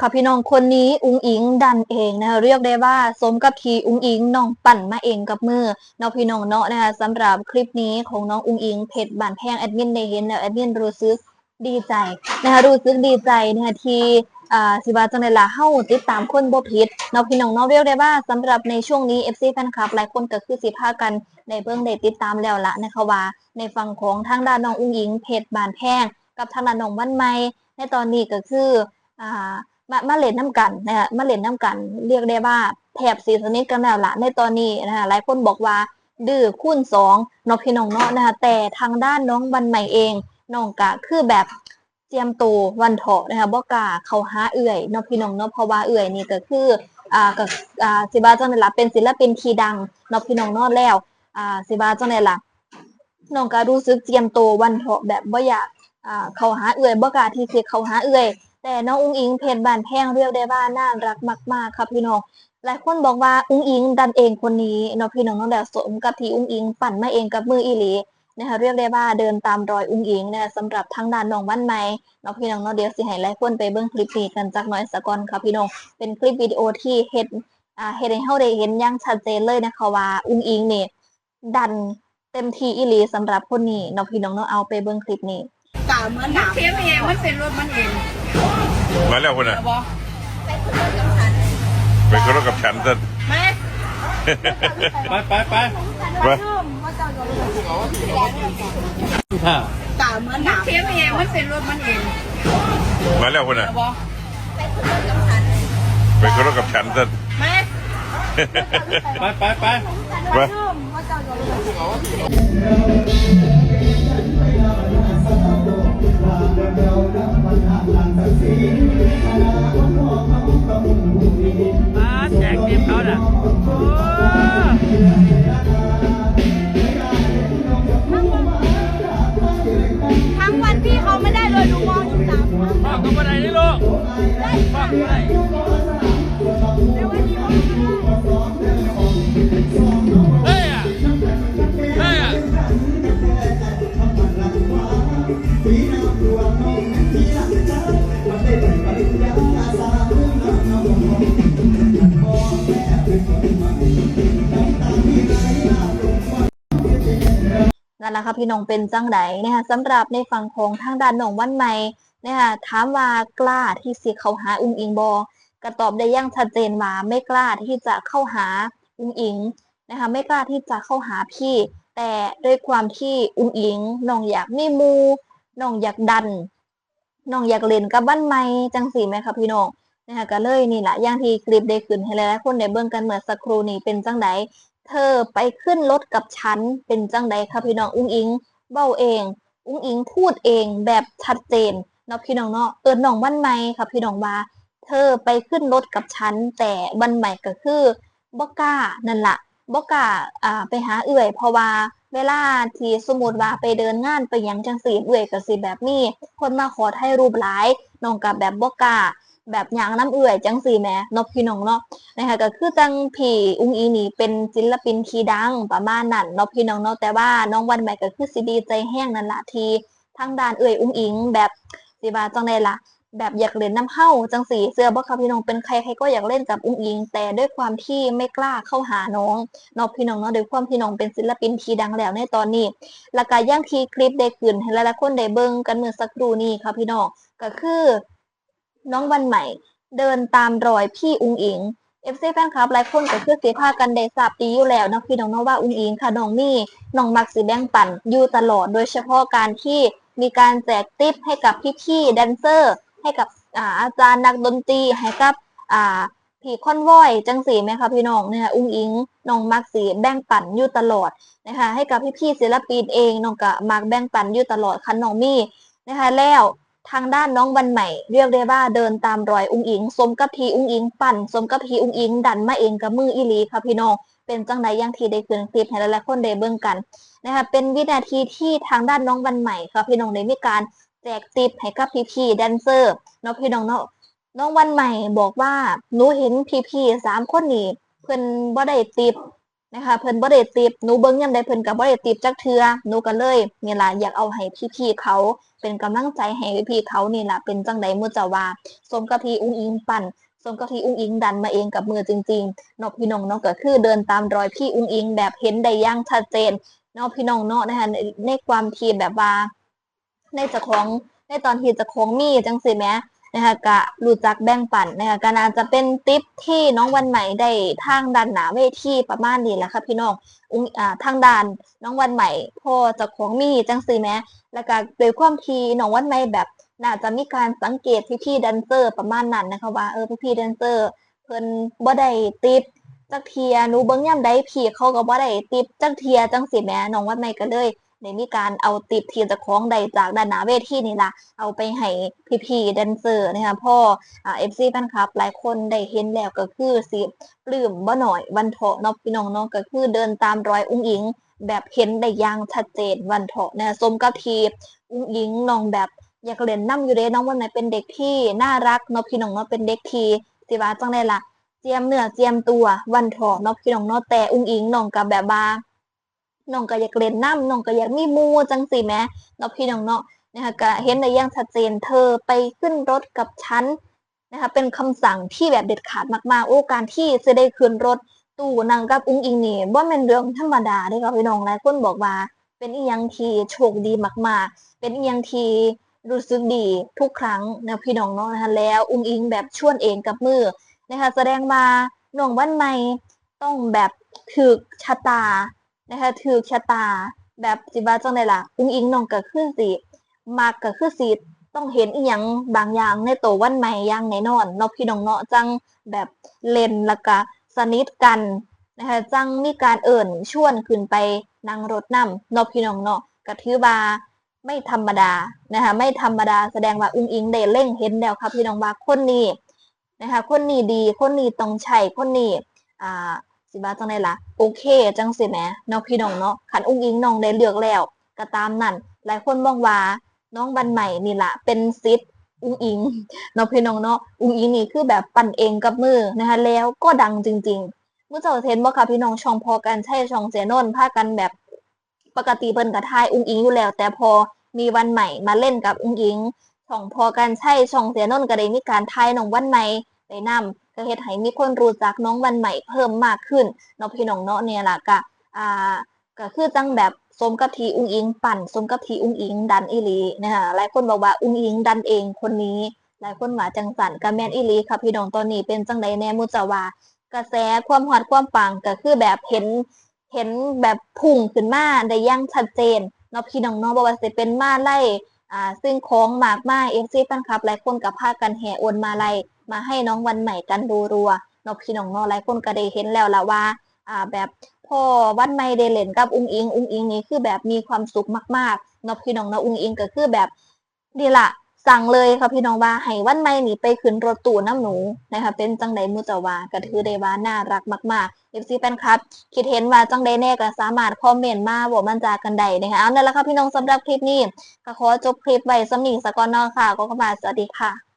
ค่ะพี่น้องคนนี้อุ้งอิงดันเองนะคะเรียกได้ว่าสมกับทีอุ้งอิงน้องปั่นมาเองกับมือเนาะพี่น้องเนาะนะคะสำหรับคลิปนี้ของน้องอุ้งอิงเพจบานแพงแอดมินได้เห็นแล้วแอดมินรู้สึกดีใจนะคะรู้สึกดีใจนะคะที่อ่าสิว่าจังได๋ล่ะเฮาติดตามคนบ่ผิดเนาะพี่น้องเนาะเรียกได้ว่าสำหรับในช่วงนี้ FC แฟนคลับหลายคนก็คือสิพากันได้เบิ่งได้ติดตามแล้วละนะคะว่า ในฝั่งของทางด้านน้องอุ้งอิงเพจบานแพง กับทางด้านน้องวันใหม่ในตอนนี้ก็คืออ่า มามาเล่นน้ำกันนะคะมาเล่นน้ำกัน เรียกได้ว่าแถบสีสนิทกันแล้วละในตอนนี้นะคะหลายคนบอกว่าดื้อคูณสองนอพี่น้องเนาะนะคะแต่ทางด้านน้องวันใหม่เองน้องกะคือแบบเจียมตัววันเถาะนะคะบ่กาเขาหาเอื่อยนอพี่น้องเนาะเพราะว่าเอื่อยนี่ก็คืออ่ากับอ่าสิบาจังได๋ล่ะเป็นศิลปินที่ดังนอพี่น้องเนาะแล้วอ่าสิบาจังได๋ล่ะน้องก็รู้สึกเจียมตัววันเถาะแบบบ่อยากอ่าเขาหาเอื่อยบ่กาที่สิเขาหาเอื่อย แต่น้องอุ้งอิงเพจบานแพงเรียกได้ว่าน่ารักมากๆครับพี่น้องหลายคนบอกว่าอุ้งอิงดันเองคนนี้เนาะพี่น้องน้องแดดสมกับที่อุ้งอิงปั่นมาเองกับมืออีหลีนะคะเรียกได้ว่าเดินตามรอยอุ้งอิงนะคะสำหรับทางด้านน้องวันใหม่เนาะพี่น้องเนาะเดี๋ยวสิให้หลายคนไปเบิ่งคลิปนี้กันจักน่อยสะก่อนครับพี่น้องเป็นคลิปวิดีโอที่เฮ็ดอ่าเฮ็ดให้เฮาได้เห็นอย่างชัดเจนเลยนะคะว่าอุ้งอิงนี่ดันเต็มที่อีหลีสำหรับคนนี้เนาะพี่น้องเนาะเอาไปเบิ่งคลิปนี้ กาเหมือนหมันนามเทียมเองมันเป็นรถมันเองมาแล้วคนน่ะบอไปขึ้นรถกับฉันซะแม่ไปไปไปไปค่ะกาเหมือนหมันนามเทียมเองมันเป็นรถมันเองมาแล้วคนน่ะบอไปขึ้นรถกับฉันซะแม่ไปไปไปไป พ่อก็มาไหนแต่วันนี้เขาไม่ได้เฮ้ยอะเฮ้ยอะนั่นแหละค่ะพี่น้องเป็นจังไดนะคะสำหรับในฝั่งของทางด้านหนองวันใหม่ นะคะถามว่ากล้าที่สิเข้าหาอุ้งอิงบอก็ตอบได้อย่างชัดเจนว่าไม่กล้าที่จะเข้าหาอุ้งอิงนะคะไม่กล้าที่จะเข้าหาพี่ แต่ด้วยความที่อุ้งอิงน้องอยากมีมูน้องอยากดันน้องอยากเล่นกับบ้านใหม่จังสีไหมคะพี่น้องนะคะก็เลยนี่แหละย่างที่คลิปได้ขึ้นให้หลายๆคนได้เบิ่งกันเหมื่อสักครู่นี้เป็นจังไดเธอไปขึ้นรถกับฉันเป็นจังใดคะพี่น้องอุ้งอิงเบ้าเอง อุ้งอิงพูดเองแบบชัดเจน เนาะพี่น้องเนาะเอิญน้องวันใหม่ค่ะ พี่น้องว่าเธอไปขึ้นรถกับฉันแต่วันใหม่ก็คือบ่กล้านั่นละบ่กล้าอ่าไปหาเอื่อย เพราะว่าเวลาที่สมมติว่าไปเดินงานไปยังจังสีเอื่อยก็สิแบบนี้ คนมาขอถ่ายรูปหลายน้องกับแบบบ่กล้าแบบยังน้ำเอื่อยจังสีแหม่นาะพี่น้องเนาะนะคะก็คือจังผีอุ้งอีนี่เป็นศิลปินที่ดังประมาณนั้นนาะพี่น้องเนาะแต่ว่าน้องวันใหม่ก็คือสิดีใจแห้งนั่นละทีทางด้านเอื่อยอุ้งอิงแบบ สิว่าจังไดล่ะแบบอยากเล่นน้ำเฮ้าจังสีเสื้อบ่ค่ะพี่น้องเป็นใครใครก็อยากเล่นกับอุ้งอิง แต่ด้วยความที่ไม่กล้าเข้าหาน้องนาะพี่น้องเนาะด้วยความที่น้องเป็นศิลปินที่ดังแล้วในตอนนี้แล้วก็อย่างทีคลิปได้ขึ้นให้หลายๆคนได้เบิ่งกันเมื่อสักครู่นี้ค่ะพี่น้องก็คือ น้องวันใหม่ เดินตามรอยพี่อุ้งอิงเอฟซีแฟนคลับหลายคนก็คือสีพากันได้ทราบดีอยู่แล้วนะพี่น้องเนาะว่าอุ้งอิงค่ะน้องมี่น้องมักสีแบ่งปันอยู่ตลอดโดยเฉพาะการที่ มีการแจกติปให้กับพี่ๆแดนเซอร์ ให้กับอ่าอาจารย์นักดนตรีให้กับอ่าพี่คอนวอยจังสีไหมคะพี่น้องเนี่ยอุ้งอิงน้องมักสีแบ่งปันอยู่ตลอดนะคะให้กับพี่ๆศิลปินเองน้องก็มักแบ่งปันอยู่ตลอดค่ะน้องมี่นะคะแล้วทางด้านน้องวันใหม่เรียกได้ว่าเดินตามรอยอุ้งอิง สมกับทีอุ้งอิงปั่น สมกับทีอุ้งอิง ดันมาเองกับมืออีลีค่ะพี่น้อง เป็นจังไดอย่างที่ได้คืนคลิปให้หลายๆคนได้เบิ่งกันนะคะเป็นวินาทีที่ทางด้านน้องวันใหม่ค่ะพี่น้องได้มีการแจกติปให้กับพี่ๆแดนเซอร์เนาะพี่น้องเนาะน้องวันใหม่บอกว่าหนูเห็นพี่ๆสามคนนี้เพิ่นบ่ได้ติปนะคะเพิ่นบ่ได้ติปหนูเบิ่งยามใดเพิ่นก็บ่ได้ติปจักเทื่อหนูก็เลยนี่ล่ะอยากเอาให้พี่ๆเขาเป็นกำลังใจให้พี่ๆเขานี่ล่ะเป็นจังใดมุจาว่าสมกับที่อุ้งอิงปั่น สมกับที่อุ้งอิงดันมาเองกับมือจริงๆนาะพี่น้องเนาะก็คือเดินตามรอยพี่อุ้งอิงแบบเห็นได้ย่างชัดเจนนาะพี่น้องเนาะนะคะในความทีแบบว่าในจะของในตอนที่จะของมีจังสิแหมนะคะกะรู้จักแบ่งปันนะคะก็น่าจะเป็นติปที่น้องวันใหม่ได้ทางด้านหนาเวทีประมาณนี้แหละค่ะพี่น้องอุ้งอ่าทางด้านน้องวันใหม่พ่อจะของมีจังสิแหมแล้วก็โดยความทีน้องวันใหม่แบบ น่าจะมีการสังเกตพี่พี่ๆแดนเซอร์ประมาณนั้นนะคะว่าเออพี่พี่ๆแดนเซอร์เพิ่นบ่ได้ติปจักเทียหนูเบิ่งยามใดพี่เขาก็บ่ได้ติปจักเทียจังสิแหมน้องวันใหม่ก็เลยได้มีการเอาติปที่เจะของใดจากด้านหน้าเวทีนี่ล่ะเอาไปให้พี่ๆแดนเซอร์นะคะพ่ออ่า FC แฟนคลับ หลายคนได้เห็นแล้วก็คือสิปลื้มบ่หน่อยวันเถาะเนาะพี่น้องเนาะก็คือเดินตามรอยอุ้งอิง แบบเห็นได้อย่างชัดเจนวันเถาะนะสมกับทีอุ้งอิงน้องแบบ อยากเล่นน้ำอยู่เด้น้องวันไหนเป็นเด็กที่น่ารักเนาะพี่น้องเนาะเป็นเด็กที่สิว่าจังไดล่ะเจียมเนื้อเจียมตัววันถาะเนาะพี่น้องเนาะแต่อุ้งอิงน้องกับแบบว่าน้องก็อยากเล่นน้ำน้องก็อยากมีหมู่จังสิแหมเนาะพี่น้องเนาะนะคะก็เห็นได้อย่างชัดเจนเธอไปขึ้นรถกับฉันนะคะเป็นคำสั่งที่แบบเด็ดขาดมากๆ โอ้การที่จะได้ขึ้นรถตู้นั่งกับอุ้งอิงนี่บ่แม่นเรื่องธรรมดาเด้อค่ะพี่น้องหลายคนบอกว่า เป็นอีหยังที่โชคดีมากๆ เป็นอีหยังที่ รู้สึกดีทุกครั้งนะพี่น้องเนาะนะคะแล้วอุ้งอิงแบบชวนเองกับมือนะคะแสดงว่าน้องวันใหม่ต้องแบบถึกชะตานะคะถึกชะตา แบบสิว่าจังไดล่ะอุ้งอิงน้องก็คือสิมักก็คือสิต้องเห็นอีหยังบางอย่างในตัววันใหม่อย่างแน่นอนเนาะพี่น้องเนาะจังแบบเล่นล้วก็สนิทกันนะคะจังมีการเอิ่นชวนขึ้นไปนั่งรถนำเนาะพี่น้องเนาะก็ถือว่า ไม่ธรรมดานะคะไม่ธรรมดาแสดงว่าอุ้งอิงได้เล่งเห็นแล้วครับพี่น้องว่าคนนี้นะคะคนนี้ดีคนนี้ต้องใช่คนนี้อ่าสิว่าจังไดล่ะโอเคจังสิแหมเนาะพี่น้องเนาะขันอุ้งอิงน้องได้เลือกแล้วก็ตามนั่นหลายคนมองว่าน้องบันใหม่นี่ละเป็นซิดอุ้งอิงเนาะพี่น้องเนาะอุ้งอิงนี่คือแบบปั่นเองกับมือนะคะแล้วก็ดังจริง ๆ เมื่อเจ้าเทนบ่ค่ะพี่น้องช่องพอกันใช่ช่องเสียโนนพากันแบบ ปกติเพิ่นกระทายอุ้งอิงอยู่แล้ว แต่พอมีวันใหม่มาเล่นกับอุ้งอิงช่องพอกันใช่ช่องเสียโนนก็ได้มีการทายน้องวันใหม่ไปนํก็เฮ็ดให้มีคนรู้จักน้องวันใหม่เพิ่มมากขึ้นเนาะพี่น้องเนาะเนี่ยล่ะก็อ่าก็คือจังแบบสมกับทีอุ้งอิงปั่นสมกับทีอุ้งอิงดันอีลีนะคะหลายคนบอกว่าอุ้งอิงดันเองคนนี้ หลายคนว่าจังสันกับแมนอีลีค่ะพี่น้องตอนนี้เป็นจังใดแน่มุจาวากระแสความฮอตความปังก็คือแบบเห็น เห็นแบบพุ่งขึ้นมาได้อย่างชัดเจนเนาะพี่น้องเนาะบ่ว่าสิเป็นมาไล่อ่าซึ่งของหมากมาย FC แฟนคลับหลายคนก็พากันแห่โอนมาไล่มาให้น้องวันใหม่กันรัวๆเนาะพี่น้องเนาะหลายคนก็ได้เห็นแล้วละว่าอ่าแบบพอวันไม่ได้เล่นกับอุ้งอิง อุ้งอิงนี่คือแบบมีความสุขมากๆเนาะพี่น้องเนาะอุ้งอิงก็คือแบบนี่ล่ะ สั่งเลยค่ะพี่น้องว่าให้วันไม่นี่ไปขึ้นรถตู้น้ำหนูนะคะเป็นจังใดมุจาวากระทือได้ว่าน่ารักมากๆ FC แฟนคลับ คิดเห็นว่าจังใดแน่ก็สามารถคอมเมนต์มาบอกมันจากันได้นะคะเอานั่นแหละค่ะพี่น้องสำหรับคลิปนี้ก็ขอจบคลิปไว้สำนีสกอนนอค่ะก็ขอบคุณสวัสดีค่ะ